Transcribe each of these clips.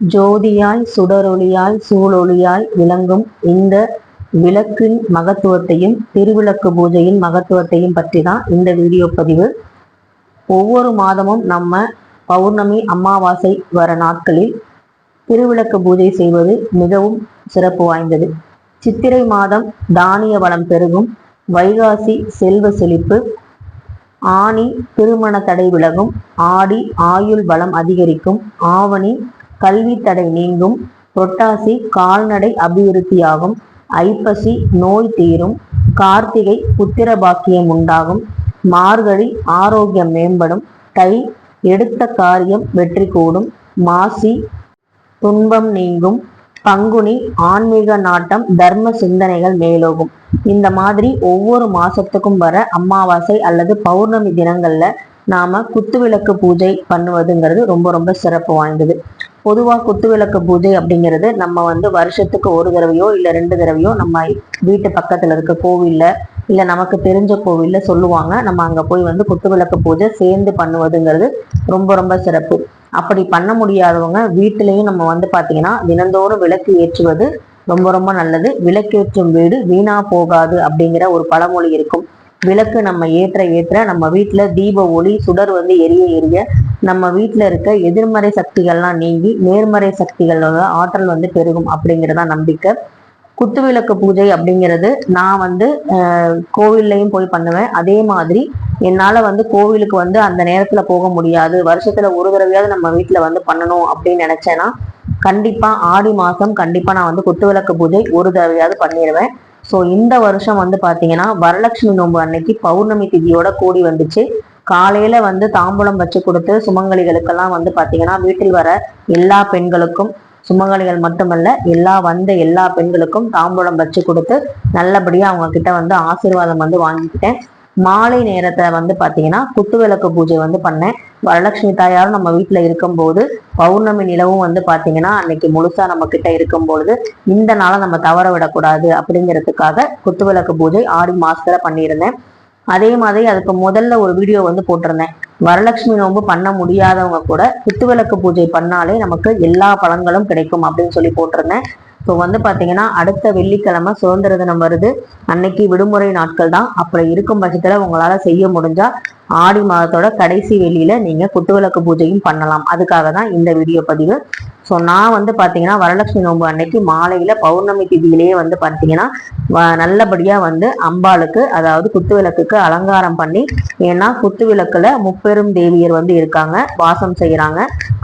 ஜோதியாய் சுடரொளியாய் சூழொளியாய் விளங்கும் இந்த விளக்கின் மகத்துவத்தையும் திருவிளக்கு பூஜையின் மகத்துவத்தையும் பற்றி தான் இந்த வீடியோ பதிவு. ஒவ்வொரு மாதமும் நம்ம பௌர்ணமி அமாவாசை வர நாட்களில் திருவிளக்கு பூஜை செய்வது மிகவும் சிறப்பு வாய்ந்தது. சித்திரை மாதம் தானிய வளம் பெருகும் வைகாசி செல்வ செழிப்பு ஆணி திருமண தடை விலகும் ஆடி ஆயுள் பலம் அதிகரிக்கும் ஆவணி கல்வி தடை நீங்கும். புரட்டாசி கால்நடை அபிவிருத்தியாகும். ஐப்பசி நோய் தீரும். கார்த்திகை புத்திர பாக்கியம் உண்டாகும். மார்கழி ஆரோக்கியம் மேம்படும். தை எடுத்த காரியம் வெற்றி கூடும் மாசி துன்பம் நீங்கும். பங்குனி ஆன்மீக நாட்டம் தர்ம சிந்தனைகள் மேலோகும். இந்த மாதிரி ஒவ்வொரு மாசத்துக்கும் வர அமாவாசை அல்லது பௌர்ணமி தினங்கள்ல நாம குத்துவிளக்கு பூஜை பண்ணுவதுங்கிறது ரொம்ப ரொம்ப சிறப்பு வாய்ந்தது. பொதுவா குத்துவிளக்கு பூஜை அப்படிங்கிறது நம்ம வந்து வருஷத்துக்கு ஒரு தடவையோ இல்லை ரெண்டு தடவையோ நம்ம வீட்டு பக்கத்தில் இருக்க கோவில்ல இல்லை நமக்கு தெரிஞ்ச கோவில்ல சொல்லுவாங்க. நம்ம அங்கே போய் வந்து குத்துவிளக்கு பூஜை சேர்ந்து பண்ணுவதுங்கிறது ரொம்ப ரொம்ப சிறப்பு. அப்படி பண்ண முடியாதவங்க வீட்டிலையும் நம்ம வந்து பார்த்தீங்கன்னா தினந்தோறும் விளக்கு ஏற்றுவது ரொம்ப ரொம்ப நல்லது. விளக்கேற்றும் வீடு வீணா போகாது அப்படிங்கிற ஒரு பழமொழி இருக்கும். விளக்கு நம்ம ஏற்ற ஏற்ற நம்ம வீட்டில் தீப ஒளி சுடர் வந்து எரிய எரிய நம்ம வீட்டில் இருக்க எதிர்மறை சக்திகள்லாம் நீங்கி நேர்மறை சக்திகளோட ஆற்றல் வந்து பெருகும் அப்படிங்கிறதா நம்பிக்கை. குத்துவிளக்கு பூஜை அப்படிங்கிறது நான் வந்து கோவில்லையும் போய் பண்ணுவேன். அதே மாதிரி என்னால் வந்து கோவிலுக்கு வந்து அந்த நேரத்தில் போக முடியாது. வருஷத்தில் ஒரு தடவையாவது நம்ம வீட்டில் வந்து பண்ணணும் அப்படின்னு நினச்சேன்னா கண்டிப்பாக ஆடி மாதம் கண்டிப்பாக நான் வந்து குத்துவிளக்கு பூஜை ஒரு தடவையாவது பண்ணிடுவேன் ஸோ இந்த வருஷம் வந்து பார்த்தீங்கன்னா வரலட்சுமி நோன்பு அன்னைக்கு பௌர்ணமி திதியோட கூடி வந்துச்சு. காலையில வந்து தாம்பூலம் வச்சு கொடுத்து சுமங்கலிகளுக்கெல்லாம் வந்து பாத்தீங்கன்னா வீட்டில் வர எல்லா பெண்களுக்கும் சுமங்கலிகள் மட்டுமல்ல எல்லா வந்த எல்லா பெண்களுக்கும் தாம்பூலம் வச்சு கொடுத்து நல்லபடியா அவங்க கிட்ட வந்து ஆசீர்வாதம் வந்து வாங்கிக்கிட்டேன். மாலை நேரத்தை வந்து பாத்தீங்கன்னா குத்துவிளக்கு பூஜை வந்து பண்ணேன். வரலட்சுமி தாயாரும் நம்ம வீட்டுல இருக்கும்போது பௌர்ணமி நிலவும் வந்து பாத்தீங்கன்னா அன்னைக்கு முழுசா நம்ம கிட்ட இருக்கும் பொழுது இந்த நாளை நம்ம தவற விடக்கூடாது அப்படிங்கிறதுக்காக குத்துவிளக்கு பூஜை ஆடி மாசத்துல பண்ணியிருந்தேன். அதே மாதிரி அதுக்கு முதல்ல ஒரு வீடியோ வந்து போட்டிருந்தேன். வரலட்சுமி நோன்பு பண்ண முடியாதவங்க கூட குத்துவிளக்கு பூஜை பண்ணாலே நமக்கு எல்லா பலன்களும் கிடைக்கும் அப்படின்னு சொல்லி போட்டிருந்தேன். ஸோ வந்து பார்த்தீங்கன்னா அடுத்த வெள்ளிக்கிழமை சுதந்திர தினம் வருது. அன்னைக்கு விடுமுறை நாட்கள் தான். அப்புறம் இருக்கும் பட்சத்தில் உங்களால் செய்ய முடிஞ்சால் ஆடி மாதத்தோட கடைசி வெளியில நீங்க குத்துவிளக்கு பூஜையும் பண்ணலாம். அதுக்காக தான் இந்த வீடியோ பதிவு. ஸோ நான் வந்து பார்த்தீங்கன்னா வரலட்சுமி நோன்பு அன்னைக்கு மாலையில பௌர்ணமி திதியிலேயே வந்து பார்த்தீங்கன்னா நல்லபடியா வந்து அம்பாளுக்கு அதாவது குத்துவிளக்குக்கு அலங்காரம் பண்ணி ஏன்னா குத்துவிளக்குல முப்பெரும் தேவியர் வந்து இருக்காங்க வாசம் செய்யறாங்க.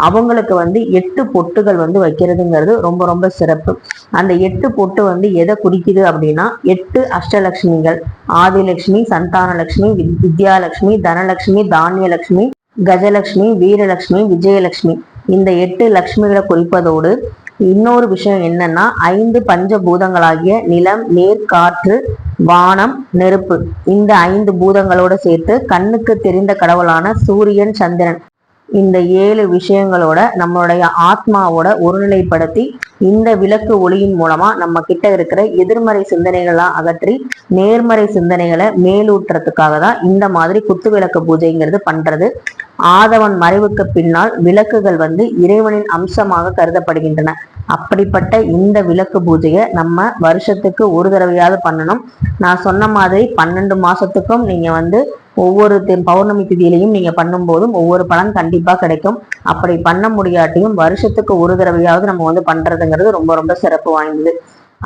அவங்களுக்கு வந்து எட்டு பொட்டுகள் வந்து வைக்கிறதுங்கிறது ரொம்ப ரொம்ப சிறப்பு. அந்த எட்டு பொட்டு வந்து எதை குறிக்குது அப்படின்னா எட்டு அஷ்டலட்சுமிகள் ஆதிலட்சுமி சந்தானலட்சுமி வித்யாலட்சுமி தனலட்சுமி தானியலட்சுமி கஜலட்சுமி வீரலட்சுமி விஜயலட்சுமி. இந்த எட்டு லட்சுமிகளை குறிப்பதோடு இன்னொரு விஷயம் என்னன்னா ஐந்து பஞ்ச பூதங்களாகிய நிலம் நீர் காற்று வானம் நெருப்பு. இந்த ஐந்து பூதங்களோட சேர்த்து கண்ணுக்கு தெரிந்த கடவுளான சூரியன் சந்திரன். இந்த ஏழு விஷயங்களோட நம்மளுடைய ஆத்மாவோட ஒருநிலைப்படுத்தி இந்த விளக்கு ஒளியின் மூலமா நம்ம கிட்ட இருக்கிற எதிர்மறை சிந்தனைகள்லாம் அகற்றி நேர்மறை சிந்தனைகளை மேலூட்டுறதுக்காக தான் இந்த மாதிரி குத்து விளக்கு பூஜைங்கிறது பண்றது. ஆதவன் மறைவுக்கு பின்னால் விளக்குகள் வந்து இறைவனின் அம்சமாக கருதப்படுகின்றன. அப்படிப்பட்ட இந்த விளக்கு பூஜையை நம்ம வருஷத்துக்கு ஒரு தடவையாவது பண்ணணும். நான் சொன்ன மாதிரி பன்னெண்டு மாசத்துக்கும் நீங்க வந்து ஒவ்வொரு பௌர்ணமி திதியிலையும் நீங்க பண்ணும்போதும் ஒவ்வொரு பலன் கண்டிப்பா கிடைக்கும். அப்படி பண்ண முடியாட்டியும் வருஷத்துக்கு ஒரு தடவையாவது நம்ம வந்து பண்றதுங்கிறது ரொம்ப ரொம்ப சிறப்பு வாய்ந்தது.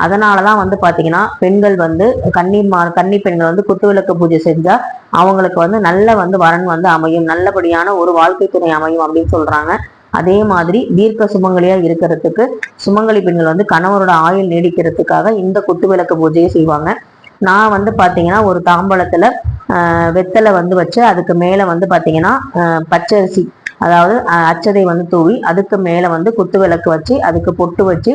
அதனாலதான் வந்து பாத்தீங்கன்னா பெண்கள் வந்து கன்னி மா கன்னி பெண்கள் வந்து குத்துவிளக்கு பூஜை செஞ்சா அவங்களுக்கு வந்து நல்ல வந்து வரன் வந்து அமையும். நல்லபடியான ஒரு வாழ்க்கை துணை அமையும் அப்படின்னு சொல்றாங்க. அதே மாதிரி தீர்க்க சுமங்கலியா இருக்கிறதுக்கு சுமங்கலி பெண்கள் வந்து கணவரோட ஆயுள் நீடிக்கிறதுக்காக இந்த குத்துவிளக்கு பூஜையை செய்வாங்க. நான் வந்து பார்த்தீங்கன்னா ஒரு தாம்பழத்தில் வெத்தலை வந்து வச்சு அதுக்கு மேலே வந்து பார்த்தீங்கன்னா பச்சரிசி அதாவது அச்சதை வந்து தூவி அதுக்கு மேலே வந்து குத்து விளக்கு வச்சு அதுக்கு பொட்டு வச்சு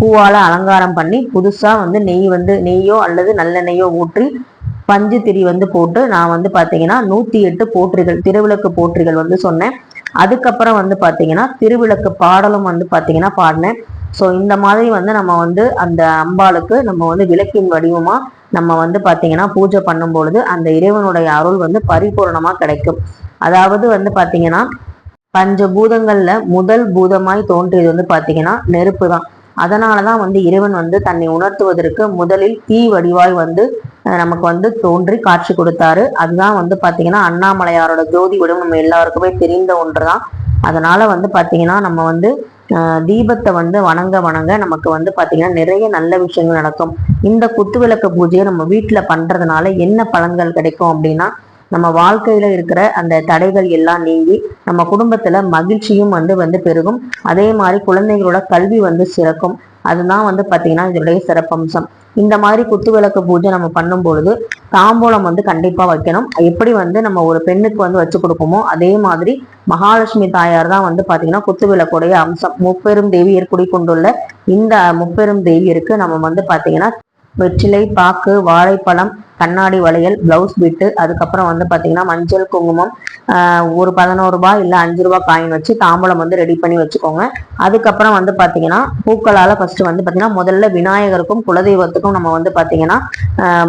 பூவால் அலங்காரம் பண்ணி புதுசாக வந்து நெய் வந்து நெய்யோ அல்லது நல்லெண்ணெய்யோ ஊற்றி பஞ்சு திரி வந்து போட்டு நான் வந்து பார்த்தீங்கன்னா நூற்றி எட்டு போற்றிகள் திருவிளக்கு போற்றிகள் வந்து சொன்னேன். அதுக்கப்புறம் வந்து பார்த்தீங்கன்னா திருவிளக்கு பாடலும் வந்து பார்த்தீங்கன்னா பாடினேன். ஸோ இந்த மாதிரி வந்து நம்ம வந்து அந்த அம்பாளுக்கு நம்ம வந்து விளக்கின் வடிவமாக நம்ம வந்து பாத்தீங்கன்னா பூஜை பண்ணும் பொழுது அந்த இறைவனுடைய அருள் வந்து பரிபூர்ணமாக கிடைக்கும். அதாவது வந்து பாத்தீங்கன்னா பஞ்சபூதங்கள்ல முதல் பூதமாய் தோன்றியது வந்து பாத்தீங்கன்னா நெருப்பு தான். அதனாலதான் வந்து இறைவன் வந்து தன்னை உணர்த்துவதற்கு முதலில் தீ வடிவாய் வந்து நமக்கு வந்து தோன்றி காட்சி கொடுத்தாரு. அதுதான் வந்து பாத்தீங்கன்னா அண்ணாமலையாரோட ஜோதி விடும் நம்ம எல்லாருக்குமே தெரிந்த ஒன்றுதான். அதனால வந்து பாத்தீங்கன்னா நம்ம வந்து தீபத்தை வந்து வணங்க வணங்க நமக்கு வந்து பார்த்தீங்கன்னா நிறைய நல்ல விஷயங்கள் நடக்கும். இந்த குத்துவிளக்கு பூஜையை நம்ம வீட்டில் பண்றதுனால என்ன பலன்கள் கிடைக்கும் அப்படின்னா நம்ம வாழ்க்கையில இருக்கிற அந்த தடைகள் எல்லாம் நீங்கி நம்ம குடும்பத்துல மகிழ்ச்சியும் வந்து வந்து பெருகும். அதே மாதிரி குழந்தைகளோட கல்வி வந்து சிறக்கும். அதுதான் வந்து பார்த்தீங்கன்னா இதனுடைய சிறப்பம்சம். இந்த மாதிரி குத்து விளக்கு பூஜை நம்ம பண்ணும் பொழுது தாம்பூலம் வந்து கண்டிப்பாக வைக்கணும். எப்படி வந்து நம்ம ஒரு பெண்ணுக்கு வந்து வச்சு கொடுப்போமோ அதே மாதிரி மகாலட்சுமி தாயார் தான் வந்து பார்த்தீங்கன்னா குத்து விளக்குடைய அம்சம். முப்பெரும் தேவியர் குடிக்கொண்டுள்ள இந்த முப்பெரும் தேவியருக்கு நம்ம வந்து பார்த்தீங்கன்னா வெற்றிலை பாக்கு வாழைப்பழம் கண்ணாடி வளையல் பிளவுஸ் பிட்டு அதுக்கப்புறம் வந்து பார்த்தீங்கன்னா மஞ்சள் குங்குமம் ஒரு பதினோரு ரூபாய் இல்லை அஞ்சு ரூபாய் காயின் வச்சு தாம்பூலம் வந்து ரெடி பண்ணி வச்சுக்கோங்க. அதுக்கப்புறம் வந்து பார்த்தீங்கன்னா பூக்களால் ஃபர்ஸ்ட் வந்து பார்த்தீங்கன்னா முதல்ல விநாயகருக்கும் குலதெய்வத்துக்கும் நம்ம வந்து பார்த்தீங்கன்னா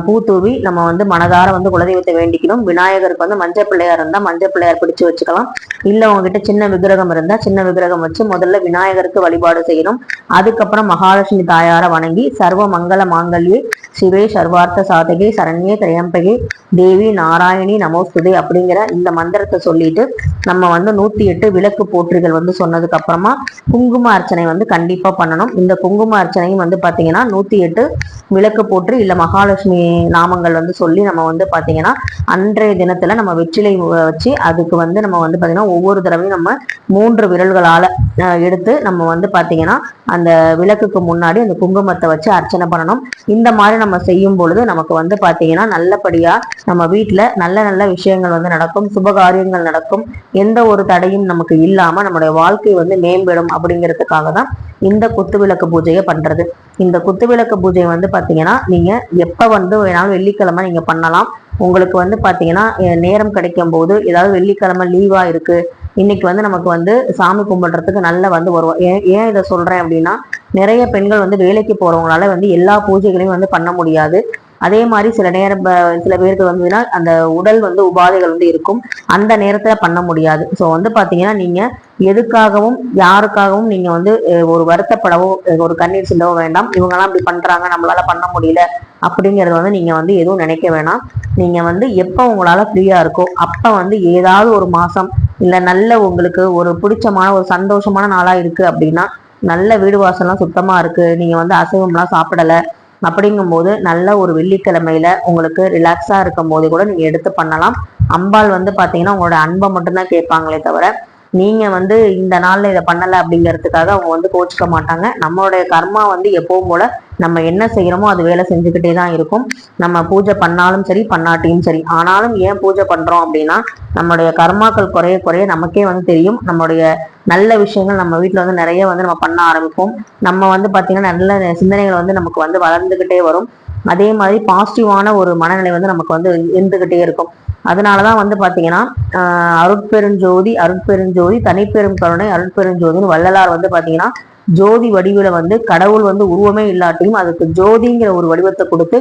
பூ தூவி நம்ம வந்து மனதார வந்து குலதெய்வத்தை வேண்டிக்கணும். விநாயகருக்கு வந்து மஞ்சள் பிள்ளையார் இருந்தால் மஞ்சள் பிள்ளையார் பிடிச்சு வச்சுக்கலாம். இல்லை உங்ககிட்ட சின்ன விக்கிரகம் இருந்தால் சின்ன விக்கிரகம் வச்சு முதல்ல விநாயகருக்கு வழிபாடு செய்யணும். அதுக்கப்புறம் மகாலட்சுமி தாயாரை வணங்கி சர்வ மங்கள மாங்கல்யே சிவே சர்வார்த்த சாதகே சரண்யே திரையம்பகே. தேவி நாராயணி நமோஸ்துதே அப்படிங்கிற இந்த மந்திரத்தை சொல்லிட்டு நம்ம வந்து நூத்தி எட்டு விளக்கு போற்றிகள் வந்து சொன்னதுக்கு அப்புறமா குங்கும அர்ச்சனை வந்து கண்டிப்பா பண்ணணும். இந்த குங்கும அர்ச்சனையும் வந்து பாத்தீங்கன்னா நூத்தி எட்டு விளக்கு போற்று இல்ல மகாலட்சுமி நாமங்கள் வந்து சொல்லி நம்ம வந்து பாத்தீங்கன்னா அன்றைய தினத்துல நம்ம வெற்றிலை வச்சு அதுக்கு வந்து நம்ம வந்து பாத்தீங்கன்னா ஒவ்வொரு தடவையும் நம்ம மூன்று விரல்களால எடுத்து நம்ம வந்து பார்த்தீங்கன்னா அந்த விளக்குக்கு முன்னாடி அந்த குங்குமத்தை வச்சு அர்ச்சனை பண்ணணும். இந்த மாதிரி நம்ம செய்யும் பொழுது நமக்கு வந்து பார்த்தீங்கன்னா நல்லபடியாக நம்ம வீட்டில் நல்ல நல்ல விஷயங்கள் வந்து நடக்கும் சுபகாரியங்கள் நடக்கும். எந்த ஒரு தடையும் நமக்கு இல்லாமல் நம்மளுடைய வாழ்க்கை வந்து மேம்படும் அப்படிங்கிறதுக்காக தான் இந்த குத்து விளக்கு பூஜையை பண்ணுறது இந்த குத்து விளக்கு பூஜை வந்து பார்த்தீங்கன்னா நீங்கள் எப்போ வந்து வேணாலும் வெள்ளிக்கிழமை நீங்கள் பண்ணலாம். உங்களுக்கு வந்து பார்த்தீங்கன்னா நேரம் கிடைக்கும் போது ஏதாவது வெள்ளிக்கிழமை லீவாக இருக்கு. இன்னைக்கு வந்து நமக்கு வந்து சாமி கும்பிட்றதுக்கு நல்ல வந்து வருவோம் ஏன் ஏன் இதை சொல்கிறேன் அப்படின்னா நிறைய பெண்கள் வந்து வேலைக்கு போகிறவங்களால வந்து எல்லா பூஜைகளையும் வந்து பண்ண முடியாது. அதே மாதிரி சில நேரம் சில பேருக்கு வந்துன்னா அந்த உடல் வந்து உபாதைகள் வந்து இருக்கும். அந்த நேரத்தில் பண்ண முடியாது. ஸோ வந்து பார்த்தீங்கன்னா நீங்கள் எதுக்காகவும் யாருக்காகவும் நீங்கள் வந்து ஒரு வருத்தப்படவோ ஒரு கண்ணீர் சிந்தவோ வேண்டாம். இவங்கெல்லாம் இப்படி பண்ணுறாங்க நம்மளால பண்ண முடியல அப்படிங்கிறத வந்து நீங்கள் வந்து எதுவும் நினைக்க வேணாம். நீங்கள் வந்து எப்போ உங்களால் ஃப்ரீயாக இருக்கோ அப்போ வந்து ஏதாவது ஒரு மாதம் இல்லை நல்ல உங்களுக்கு ஒரு பிடிச்சமான ஒரு சந்தோஷமான நாளாக இருக்குது அப்படின்னா நல்ல வீடு வாசல்லாம் சுத்தமாக இருக்குது நீங்கள் வந்து அசைவம்லாம் சாப்பிடல அப்படிங்கும்போது நல்ல ஒரு வெள்ளிக்கிழமையில உங்களுக்கு ரிலாக்ஸாக இருக்கும் போது கூட நீங்கள் எடுத்து பண்ணலாம். அம்பாள் வந்து பார்த்தீங்கன்னா உங்களோட அன்பை மட்டும்தான் கேட்பாங்களே தவிர நீங்க வந்து இந்த நாள்ல இதை பண்ணல அப்படிங்கிறதுக்காக அவங்க வந்து கோச்சிக்க மாட்டாங்க. நம்மளுடைய கர்மா வந்து எப்பவும் போல நம்ம என்ன செய்யறோமோ அது வேலை செஞ்சுக்கிட்டே தான் இருக்கும். நம்ம பூஜை பண்ணாலும் சரி பண்ணாட்டியும் சரி. ஆனாலும் ஏன் பூஜை பண்றோம் அப்படின்னா நம்மளுடைய கர்மாக்கள் குறைய குறைய நமக்கே வந்து தெரியும். நம்மளுடைய நல்ல விஷயங்கள் நம்ம வீட்டுல வந்து நிறைய வந்து நம்ம பண்ண ஆரம்பிப்போம். நம்ம வந்து பாத்தீங்கன்னா நல்ல சிந்தனைகள் வந்து நமக்கு வந்து வளர்ந்துகிட்டே வரும். அதே மாதிரி பாசிட்டிவான ஒரு மனநிலை வந்து நமக்கு வந்து இருந்துகிட்டே இருக்கும். அதனால தான் வந்து பார்த்தீங்கன்னா அருட்பெருஞ்சோதி அருட்பெருஞ்சோதி தனிப்பெரும் கருணை அருட்பெருஞ்சோதின்னு வள்ளலார் வந்து பார்த்தீங்கன்னா ஜோதி வடிவில் வந்து கடவுள் வந்து உருவமே இல்லாட்டியும் அதுக்கு ஜோதிங்கிற ஒரு வடிவத்தை கொடுத்து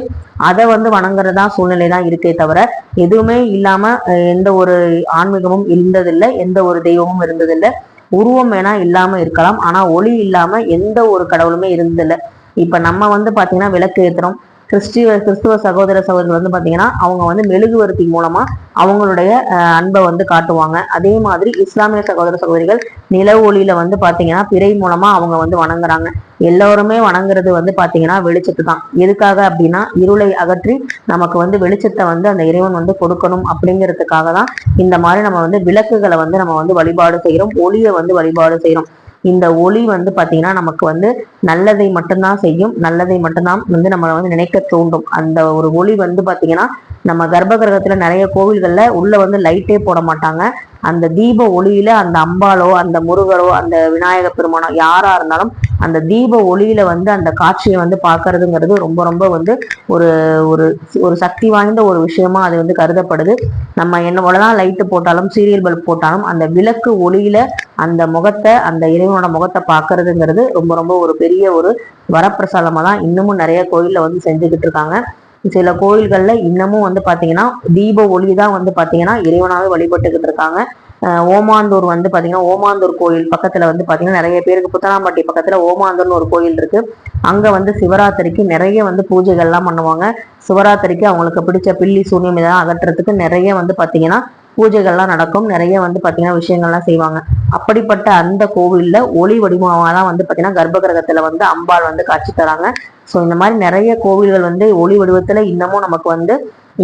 அதை வந்து வணங்குறதா சூழ்நிலை தான் இருக்கே தவிர எதுவுமே இல்லாமல் எந்த ஒரு ஆன்மீகமும் இருந்ததில்லை எந்த ஒரு தெய்வமும் இருந்ததில்லை. உருவம் வேணா இல்லாமல் இருக்கலாம் ஆனால் ஒளி இல்லாமல் எந்த ஒரு கடவுளுமே இருந்ததில்லை. இப்போ நம்ம வந்து பார்த்தீங்கன்னா விளக்கு ஏற்றுறோம் கிறிஸ்டிவ கிறிஸ்துவ சகோதர சகோதரர்கள் வந்து பாத்தீங்கன்னா அவங்க வந்து மெழுகுவர்த்தி மூலமா அவங்களுடைய அன்பை வந்து காட்டுவாங்க. அதே மாதிரி இஸ்லாமிய சகோதர சகோதரிகள் நில ஒளியில வந்து பாத்தீங்கன்னா பிறை மூலமா அவங்க வந்து வணங்குறாங்க. எல்லோருமே வணங்குறது வந்து பாத்தீங்கன்னா வெளிச்சத்து தான். எதுக்காக அப்படின்னா இருளை அகற்றி நமக்கு வந்து வெளிச்சத்தை வந்து அந்த இறைவன் வந்து கொடுக்கணும் அப்படிங்கிறதுக்காக தான் இந்த மாதிரி நம்ம வந்து விளக்குகளை வந்து நம்ம வந்து வழிபாடு செய்யறோம் ஒளியை வந்து வழிபாடு செய்யறோம் இந்த ஒளி வந்து பாத்தீங்கன்னா நமக்கு வந்து நல்லதை மட்டும்தான் செய்யும். நல்லதை மட்டும்தான் வந்து நம்ம வந்து நினைக்க தூண்டும். அந்த ஒரு ஒளி வந்து பாத்தீங்கன்னா நம்ம கர்ப்ப கிரகத்துல நிறைய கோவில்கள்ல உள்ள வந்து லைட்டே போட மாட்டாங்க. அந்த தீப ஒளியில அந்த அம்பாலோ அந்த முருகரோ அந்த விநாயக பெருமானோ யாரா இருந்தாலும் அந்த தீப ஒளியில வந்து அந்த காட்சியை வந்து பார்க்கறதுங்கிறது ரொம்ப ரொம்ப வந்து ஒரு ஒரு ஒரு சக்தி வாய்ந்த ஒரு விஷயமா அது வந்து கருதப்படுது. நம்ம என்னோடதான் லைட்டு போட்டாலும் சீரியல் பல்ப் போட்டாலும் அந்த விளக்கு ஒளியில அந்த முகத்தை அந்த இறைவனோட முகத்தை பார்க்கறதுங்கிறது ரொம்ப ரொம்ப ஒரு பெரிய ஒரு வரப்பிரசாதமாக தான் இன்னமும் நிறைய கோயிலில் வந்து செஞ்சுக்கிட்டு இருக்காங்க. சில கோயில்களில் இன்னமும் வந்து பார்த்தீங்கன்னா தீப ஒளி தான் வந்து பார்த்தீங்கன்னா இறைவனாகவே வழிபட்டுக்கிட்டு இருக்காங்க. ஓமாந்தூர் வந்து பார்த்தீங்கன்னா ஓமாந்தூர் கோயில் பக்கத்தில் வந்து பார்த்தீங்கன்னா நிறைய பேருக்கு புத்தனாம்பட்டி பக்கத்தில் ஓமாந்தூர்னு ஒரு கோயில் இருக்கு. அங்கே வந்து சிவராத்திரிக்கு நிறைய வந்து பூஜைகள்லாம் பண்ணுவாங்க. சிவராத்திரிக்கு அவங்களுக்கு பிடிச்ச பில்லி சூன்யம் இதெல்லாம் அகற்றுறதுக்கு நிறைய வந்து பார்த்தீங்கன்னா பூஜைகள்லாம் நடக்கும். நிறைய வந்து பார்த்தீங்கன்னா விஷயங்கள்லாம் செய்வாங்க. அப்படிப்பட்ட அந்த கோவிலில் ஒளி வடிவமாலாம் வந்து பார்த்தீங்கன்னா கர்ப்பகிரகத்தில் வந்து அம்பாள் வந்து காட்சி தராங்க. ஸோ இந்த மாதிரி நிறைய கோவில்கள் வந்து ஒளி வடிவத்துல இன்னமும் நமக்கு வந்து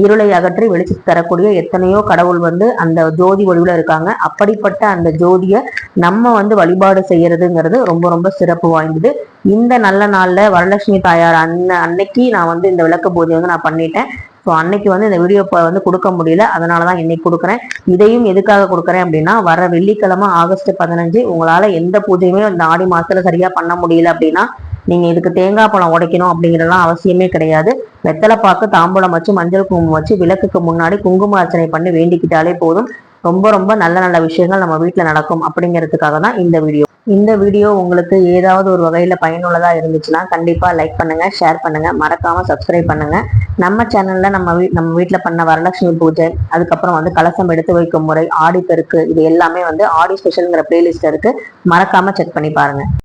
இருளை அகற்றி வெளிச்சத்தை தரக்கூடிய எத்தனையோ கடவுள் வந்து அந்த ஜோதி வடிவில் இருக்காங்க. அப்படிப்பட்ட அந்த ஜோதியை நம்ம வந்து வழிபாடு செய்யறதுங்கிறது ரொம்ப ரொம்ப சிறப்பு வாய்ந்தது. இந்த நல்ல நாள்ல வரலட்சுமி தாயார் அன்ன அன்னைக்கு நான் வந்து இந்த விளக்கு பூஜை வந்து நான் பண்ணிட்டேன். ஸோ அன்னைக்கு வந்து இந்த வீடியோ வந்து கொடுக்க முடியல. அதனால தான் இன்னைக்கு கொடுக்குறேன். இதையும் எதுக்காக கொடுக்குறேன் அப்படின்னா வர வெள்ளிக்கிழமை ஆகஸ்ட் பதினஞ்சு உங்களால் எந்த பூஜையுமே இந்த ஆடி மாசத்துல சரியா பண்ண முடியல அப்படின்னா நீங்கள் இதுக்கு தேங்காய் பழம் உடைக்கணும் அப்படிங்கிறலாம் அவசியமே கிடையாது. வெத்தலை பாக்கு தாம்பூலம் வச்சு மஞ்சள் குங்குமம் வச்சு விளக்குக்கு முன்னாடி குங்கும அர்ச்சனை பண்ணி வேண்டிக்கிட்டாலே போதும். ரொம்ப ரொம்ப நல்ல நல்ல விஷயங்கள் நம்ம வீட்டில் நடக்கும் அப்படிங்கிறதுக்காக தான் இந்த வீடியோ. இந்த வீடியோ உங்களுக்கு ஏதாவது ஒரு வகையில் பயனுள்ளதாக இருந்துச்சுன்னா கண்டிப்பாக லைக் பண்ணுங்கள் ஷேர் பண்ணுங்கள் மறக்காமல் சப்ஸ்கிரைப் பண்ணுங்கள் நம்ம சேனலில் நம்ம வீ நம்ம வீட்டில் பண்ண வரலட்சுமி பூஜை அதுக்கப்புறம் வந்து கலசம் எடுத்து வைக்கும் முறை ஆடி பெருக்கு இது எல்லாமே வந்து ஆடி ஸ்பெஷல்ங்கிற பிளேலிஸ்ட் இருக்குது மறக்காமல் செக் பண்ணி பாருங்கள்